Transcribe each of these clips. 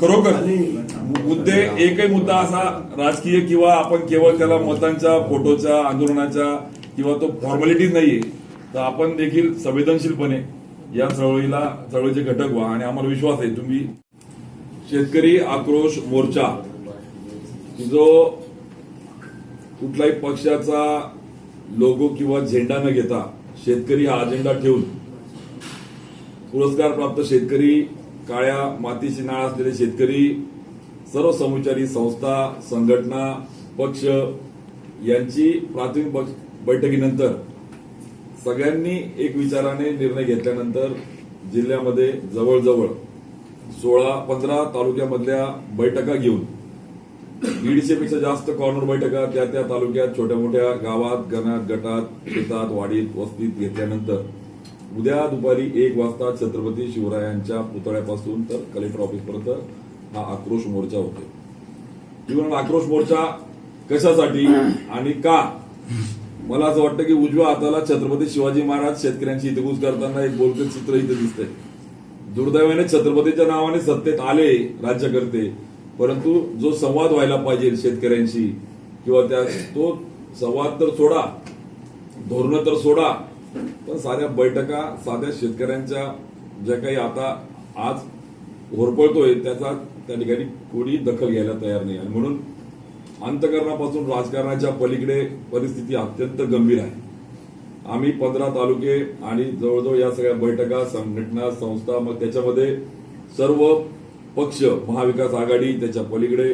खरोखर मुद्दे एकही मुद्दा असा राजकीय किंवा आपण केवळ त्याला मतांच्या फोटोच्या आंदोलनाच्या किंवा तो फॉर्मॅलिटीज नाहीये. तर आपण देखील संवेदनशीलपणे या चळवळीला चळवळीचे घटक व्हा आणि आम्हाला विश्वास आहे. तुम्ही शेतकरी आक्रोश मोर्चा जो कुठल्याही पक्षाचा लोगो किंवा झेंडा न घेता शेतकरी हा अजेंडा ठेवून पुरस्कार प्राप्त शेतकरी काळ्या मातीची नाळ असलेले शेतकरी सर्व समुचारी संस्था संघटना पक्ष यांची प्राथमिक बैठकीनंतर सगळ्यांनी एक विचाराने निर्णय घेतल्यानंतर जिल्ह्यामध्ये जवळजवळ सोळा पंधरा तालुक्यामधल्या बैठका घेऊन दीडशेपेक्षा जास्त कॉर्नर बैठका त्या त्या तालुक्यात छोट्या मोठ्या गावात गणात गटात शेतात वाडीत वस्तीत घेतल्यानंतर उद्या दुपारी एक वाजता छत्रपती शिवरायांच्या पुतळ्यापासून तर कलेक्टर ऑफिसपर्यंत हा आक्रोश मोर्चा होतो. इव्हन आक्रोश मोर्चा कशासाठी आणि का? मला असं वाटतं की उजव्या हाताला छत्रपती शिवाजी महाराज शेतकऱ्यांची हितगुज करताना एक बोलते चित्र इथं दिसतंय. दुर्दैवाने छत्रपतीच्या नावाने सत्तेत आले राज्यकर्ते परंतु जो संवाद व्हायला पाहिजे शेतकऱ्यांशी किंवा त्या तो संवाद तर सोडा धोरणं तर सोडा पण साध्या बैठका साध्या शेतकऱ्यांच्या ज्या काही आता आज होरपळतोय त्याचा त्या ठिकाणी कोणी दखल घ्यायला तयार नाही. आणि म्हणून अंतकरणापासून राजकारणाच्या पलीकडे परिस्थिती अत्यंत गंभीर आहे. आम्ही पंधरा तालुके आणि जवळजवळ या सगळ्या बैठका संघटना संस्था मग त्याच्यामध्ये सर्व पक्ष महाविकास आघाडी त्याच्या पलीकडे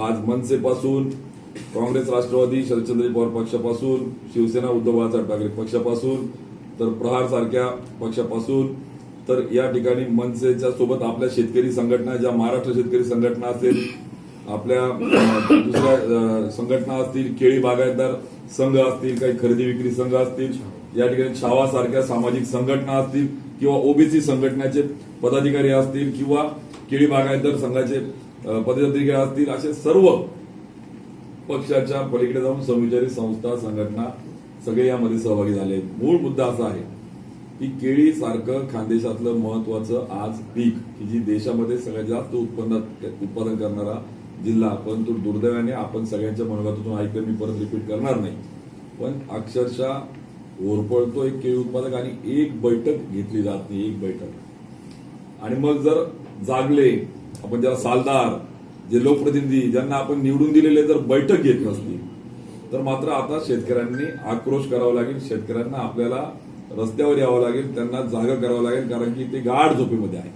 आज मनसेपासून काँग्रेस राष्ट्रवादी शरदचंद्र पवार पक्षापासून शिवसेना उद्धव बाळासाहेब ठाकरे पक्षापासून तर प्रहार सारख्या पक्षापासून तर या ठिकाणी मनसेच्या सोबत आपल्या शेतकरी संघटना ज्या महाराष्ट्र शेतकरी संघटना असेल आपल्या दुसऱ्या संघटना असतील केळी बागायतदार संघ असतील काही खरेदी विक्री संघ असतील या ठिकाणी छावा सारख्या सामाजिक संघटना असतील किंवा ओबीसी संघटनेचे पदाधिकारी असतील किंवा केळी बागायतदार संघाचे पदाधिकारी असतील असे सर्व पक्षाच्या पलीकडे जाऊन समविचारी संस्था संघटना सगळे यामध्ये सहभागी झाले मूळ मुद्दा असा आहे की केळी सारखं खानदेशातलं महत्वाचं आज पीक की जी देशामध्ये सगळ्यात जास्त उत्पन्न उत्पादन करणारा जिल्हा. परंतु दुर्दैवाने आपण सगळ्यांच्या मनोगतातून ऐकलं मी परत रिपीट करणार नाही. पण अक्षरशः ओरपळतो एक केळी उत्पादक आणि एक बैठक घेतली जात नाही एक बैठक. आणि मग जर जागले आपण ज्याला सालदार जे लोकप्रतिनिधी ज्यांना आपण निवडून दिलेले जर बैठक घेत नसली तर मात्र आता शेतकऱ्यांनी आक्रोश करावा लागेल शेतकऱ्यांना आपल्याला रस्त्यावर यावं लागेल त्यांना जागा करावं लागेल कारण की ते गाढ झोपेमध्ये आहे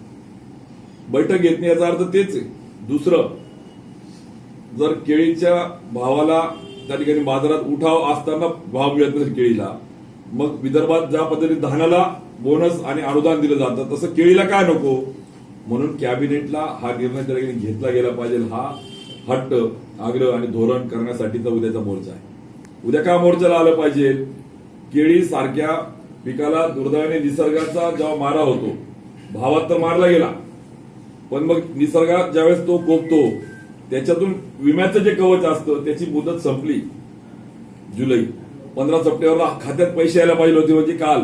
बैठक घेत नाही याचा अर्थ तेच आहे. दुसरं जर केळीच्या भावाला त्या ठिकाणी बाजारात उठाव असताना भाव मिळत नसेल केळीला मग विदर्भात ज्या पद्धतीने धानाला बोनस आणि अनुदान दिलं जातं तसं केळीला काय नको? म्हणून कॅबिनेटला हा निर्णय त्या ठिकाणी घेतला गेला पाहिजे. हा हट्ट आग्रह आणि धोरण करण्यासाठीचा उद्याचा मोर्चा आहे. उद्या का मोर्चाला आलं पाहिजे? केळी सारख्या पिकाला दुर्दैवाने निसर्गाचा जेव्हा मारा होतो भावात तर मारला गेला. पण मग निसर्गात ज्यावेळेस तो कोपतो त्याच्यातून विम्याचं जे कवच असतं त्याची मुदत संपली. जुलै पंधरा सप्टेंबरला खात्यात पैसे यायला पाहिजे होते म्हणजे काल.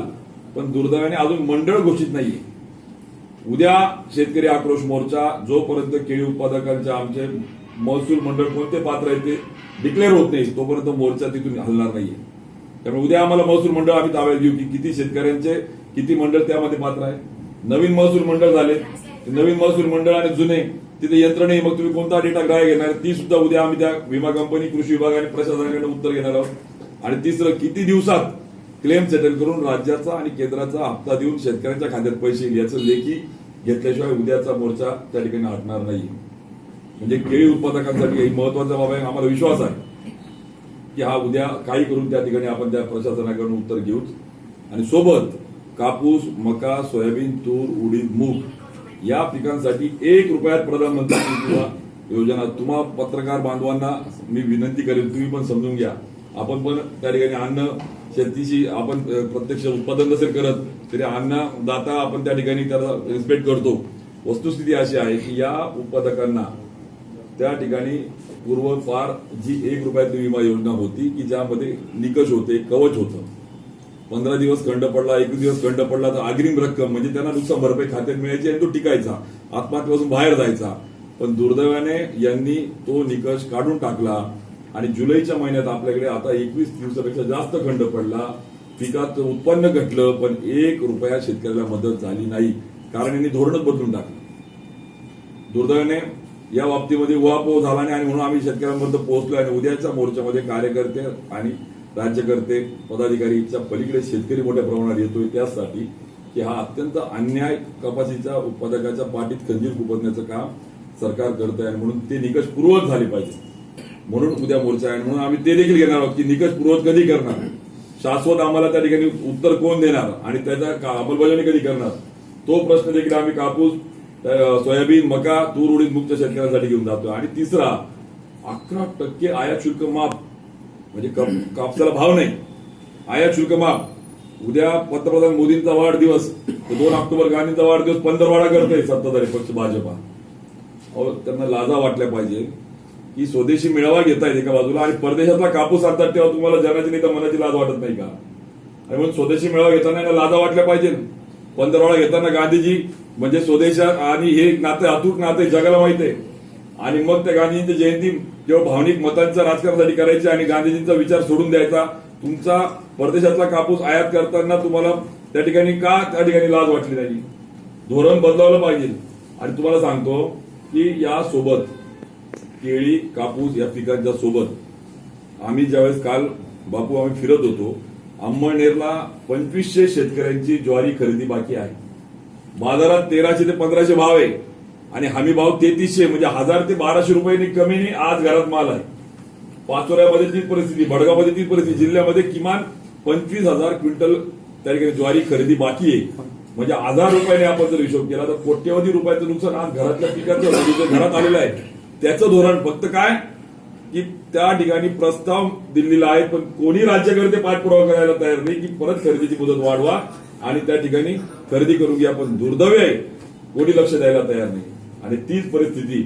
पण दुर्दैवाने अजून मंडळ घोषित नाहीये. उद्या शेतकरी आक्रोश मोर्चा जोपर्यंत केळी उत्पादकांच्या आमचे महसूल मंडळ कोणते पात्र आहे ते डिक्लेअर होत नाही तोपर्यंत मोर्चा तिथून हलणार नाहीये. त्यामुळे उद्या आम्हाला महसूल मंडळ आम्ही ताब्यात घेऊ की किती शेतकऱ्यांचे किती मंडळ त्यामध्ये पात्र आहे. नवीन महसूल मंडळ झाले नवीन महसूल मंडळ आणि जुने तिथे यंत्र नाही मग तुम्ही कोणता डेटा ग्राह्य घेणार? ती सुद्धा उद्या आम्ही त्या विमा कंपनी कृषी विभाग आणि प्रशासनाकडे उत्तर घेणार आहोत. आणि तिसरं किती दिवसात क्लेम सेटल करून राज्याचा आणि केंद्राचा हप्ता देऊन शेतकऱ्यांच्या खात्यात पैसे येईल याचं लेखी घेतल्याशिवाय उद्याचा मोर्चा त्या ठिकाणी हटणार नाही. म्हणजे केळी उत्पादकांसाठी ही महत्त्वाचा बाब आहे आम्हाला विश्वास आहे की हा उद्या काही करून त्या ठिकाणी आपण त्या प्रशासनाकडून उत्तर घेऊच आणि सोबत कापूस मका सोयाबीन तूर उडीद मूग या पिकांसाठी एक रुपयात प्रधानमंत्री किंवा योजना. तुम्हा पत्रकार बांधवांना मी विनंती करेन तुम्ही पण समजून घ्या. आपण पण त्या ठिकाणी अन्न शेतीशी आपण प्रत्यक्ष उत्पादन नसेल करत तरी अन्नदाता आपण त्या ठिकाणी त्याला रिस्पेक्ट करतो. वस्तुस्थिती अशी आहे की या उत्पादकांना त्या ठिकाणी पूर्वफार जी एक रुपयातली विमा योजना होती की ज्यामध्ये निकष होते कवच होतं. पंधरा दिवस खंड पडला एक दिवस खंड पडला तर अग्रिम रक्कम म्हणजे त्यांना नुकसान भरपाई खात्यात मिळायची आणि तो टिकायचा आत्महत्येपासून बाहेर जायचा. पण दुर्दैवाने यांनी तो निकष काढून टाकला. आणि जुलैच्या महिन्यात आपल्याकडे आता एकवीस दिवसापेक्षा जास्त खंड पडला. पिकात उत्पन्न घटलं पण एक रुपया शेतकऱ्याला मदत झाली नाही. कारण यांनी धोरणच बदलून टाकलं. दुर्दैवाने या बाबतीमध्ये उहापोह झाला नाही आणि म्हणून आम्ही शेतकऱ्यांपर्यंत पोहोचलो आणि उद्याच्या मोर्चामध्ये कार्यकर्ते आणि राज्यकर्ते पदाधिकारीच्या पलीकडे शेतकरी मोठ्या प्रमाणात येतोय. त्यासाठी की हा अत्यंत अन्याय कपाशीच्या उत्पादकाच्या पाठीत खंजीर खुपसण्याचं काम सरकार करतंय आणि म्हणून ते निकष पूर्वक झाले पाहिजे म्हणून उद्या मोर्चा आहे म्हणून आम्ही ते देखील घेणार आहोत की निकष पूर्वत कधी करणार? शाश्वत आम्हाला त्या ठिकाणी उत्तर कोण देणार? आणि त्याचा अंमलबजावणी कधी करणार? तो प्रश्न देखील आम्ही कापूस सोयाबीन मका तूर उडीद मुक्त शेतकऱ्यांसाठी घेऊन जातो आणि तिसरा अकरा टक्के आयात शुल्क माफ. म्हणजे कापसाला भाव नाही. आयात शुल्क माफ. उद्या पंतप्रधान मोदींचा वाढदिवस. दोन ऑक्टोबर गांधींचा वाढदिवस पंधरवाडा करतोय सत्ताधारी पक्ष भाजपा. अहो त्यांना लाजा वाटल्या पाहिजे. की स्वदेशी मेळावा घेतायत एका बाजूला आणि परदेशातला कापूस आणतात तेव्हा तुम्हाला जनाची नाही तर मनाची लाज वाटत नाही का? आणि म्हणून स्वदेशी मेळावा घेताना यांना लाजा वाटल्या पाहिजे पंधरवाडा घेताना गांधीजी म्हणजे स्वदेश आणि हे नाते अतूट नाते जगाला माहीत आहे. आणि मग त्या गांधीजींची जयंती जेव्हा भावनिक मतांच्या राजकारणासाठी करायची आणि गांधीजींचा विचार सोडून द्यायचा तुमचा परदेशातला कापूस आयात करताना तुम्हाला त्या ठिकाणी का त्या ठिकाणी लाज वाटली नाही? धोरण बदलावलं पाहिजे. आणि तुम्हाला सांगतो की या सोबत केळी कापूस या पिकांच्या सोबत. आम्ही ज्यावेळेस काल बापू आम्ही फिरत होतो अंमळनेरला पंचवीसशे शेतकऱ्यांची ज्वारी खरेदी बाकी आहे. बाजारात तेराशे ते पंधराशे भाव आहे. आणि हमी भाव तेहतीसशे म्हणजे हजार ते बाराशे रुपयांनी कमी नाही आज घरात माल आहे. पाचोऱ्यामध्ये तीच परिस्थिती भडगावमध्ये तीच परिस्थिती जिल्ह्यामध्ये किमान पंचवीस हजार क्विंटल त्या ठिकाणी ज्वारी खरेदी बाकी आहे. म्हणजे हजार रुपयाने आपण जर हिशोब केला तर कोट्यवधी रुपयाचं नुकसान आज घरातल्या पिकाचं म्हणजे घरात आलेलं आहे त्याचं धोरण फक्त काय? की त्या ठिकाणी प्रस्ताव दिलेला आहे पण कोणी राज्यकर्ते पाठपुरावा करायला तयार नाही की परत खरेदीची मुदत वाढवा आणि त्या ठिकाणी खरेदी करून घ्या पण दुर्दैव आहे. कोणी लक्ष द्यायला तयार नाही. आणि तीच परिस्थिती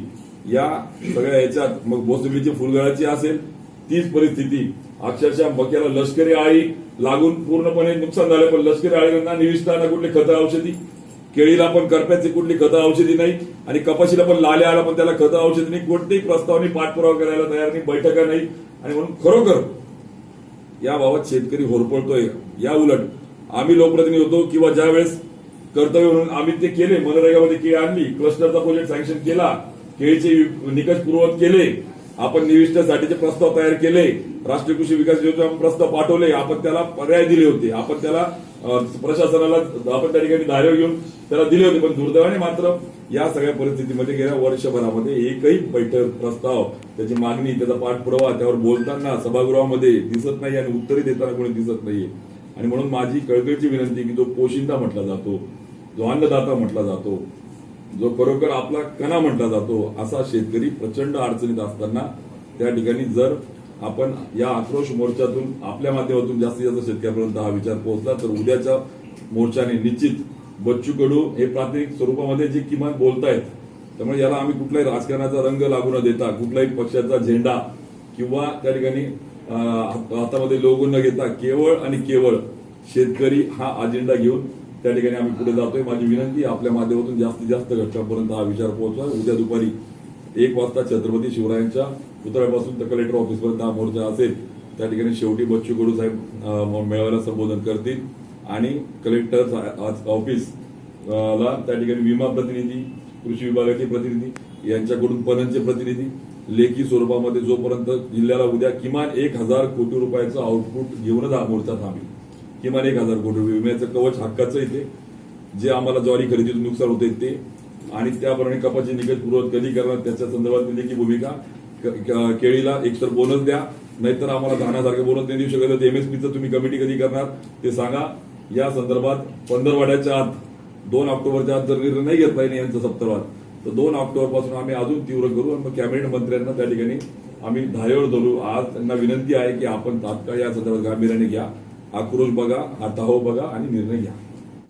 या सगळ्या याच्यात मग मोसंबीची फुलगळाची असेल तीच परिस्थिती अक्षरशः मक्याला लष्करी आळी लागून पूर्णपणे नुकसान झालं पण लष्करी आळींना निविष्ठांना कुठली खतं औषधी. केळीला पण करप्याची कुठली खतं औषधी नाही आणि कपाशीला पण लाल्या आला पण त्याला खतं औषधी नाही. कोणतेही प्रस्तावनी पाठपुरावा करायला तयार नाही बैठका नाही. आणि म्हणून खरोखर याबाबत शेतकरी होरपळतोय. या उलट आम्ही लोकप्रतिनिधी होतो किंवा ज्या वेळेस कर्तव्य म्हणून आम्ही ते केले मनरेगामध्ये केळी आणली क्लस्टरचा प्रोजेक्ट सँक्शन केला केळीचे निकष पूर्वत केले आपण निविष्ठासाठीचे प्रस्ताव तयार केले राष्ट्रीय कृषी विकास योजना प्रस्ताव पाठवले आपण त्याला पर्याय दिले होते. आपण त्याला प्रशासनाला आपण त्या ठिकाणी धार्य घेऊन त्याला दिले होते पण दुर्दैवाने मात्र या सगळ्या परिस्थितीमध्ये गेल्या वर्षभरामध्ये एकही बैठक प्रस्ताव त्याची मागणी त्याचा पाठपुरावा त्यावर बोलताना सभागृहामध्ये दिसत नाही आणि उत्तरे देताना कोणी दिसत नाहीये. आणि म्हणून माझी कळकळीची विनंती की जो पोशिंदा म्हटला जातो जो अन्नदाता म्हटला जातो जो खरोखर आपला कणा म्हटला जातो असा शेतकरी प्रचंड अडचणीत असताना त्या ठिकाणी जर आपण या आक्रोश मोर्चातून आपल्या माध्यमातून जास्तीत जास्त शेतकऱ्यापर्यंत हा विचार पोहोचला तर उद्याच्या मोर्चाने निश्चित बच्चू कडू हे प्राथमिक स्वरूपामध्ये जे किमान बोलतायत त्यामुळे याला आम्ही कुठलाही राजकारणाचा रंग लागू न देता कुठलाही पक्षाचा झेंडा किंवा त्या ठिकाणी हातामध्ये लोगो न घेता केवळ आणि केवळ शेतकरी हा अजेंडा घेऊन त्या ठिकाणी आम्ही पुढे जातोय. माझी विनंती आपल्या माध्यमातून जास्तीत जास्त घटकापर्यंत हा विचार पोहोचवा. उद्या दुपारी एक वाजता छत्रपती शिवरायांच्या पुतळ्यापासून तर कलेक्टर ऑफिसपर्यंत हा मोर्चा असेल त्या ठिकाणी शेवटी बच्चू कडू साहेब मेळाव्याला संबोधन करतील आणि कलेक्टर आज ऑफिस ला त्या ठिकाणी विमा प्रतिनिधी कृषी विभागाचे प्रतिनिधी यांच्याकडून पणनचे प्रतिनिधी लेखी स्वरूपामध्ये जोपर्यंत जिल्ह्याला उद्या किमान एक हजार कोटी रुपयाचं आउटपुट घेऊनच हा मोर्चा थांबेल. किमान एक हजार कोटी रुपये विम्याचं कवच हक्काचं येते जे आम्हाला ज्वारी खरेदीतून नुकसान होते ते. आणि त्याप्रमाणे कपाची निकष पूर्वत कधी करणार त्याच्या संदर्भात लेखी भूमिका केळीला एकतर बोनस द्या नाहीतर आम्हाला धानासारखे बोनस नाही देऊ शकत. तर एमएसपीचं तुम्ही कमिटी कधी करणार ते सांगा. या संदर्भात पंधरवाड्याच्या आत दोन ऑक्टोबरच्या आत जर निर्णय नाही घेतला नाही यांचा सप्तवाद तर दोन ऑक्टोबरपासून आम्ही अजून तीव्र करू आणि मग कॅबिनेट मंत्र्यांना त्या ठिकाणी आम्ही धारेवर धरू. आज त्यांना विनंती आहे की आपण तात्काळ या संदर्भात गांभीर्याने घ्या. आक्रोश बघा हा ताहो बघा आणि निर्णय घ्या.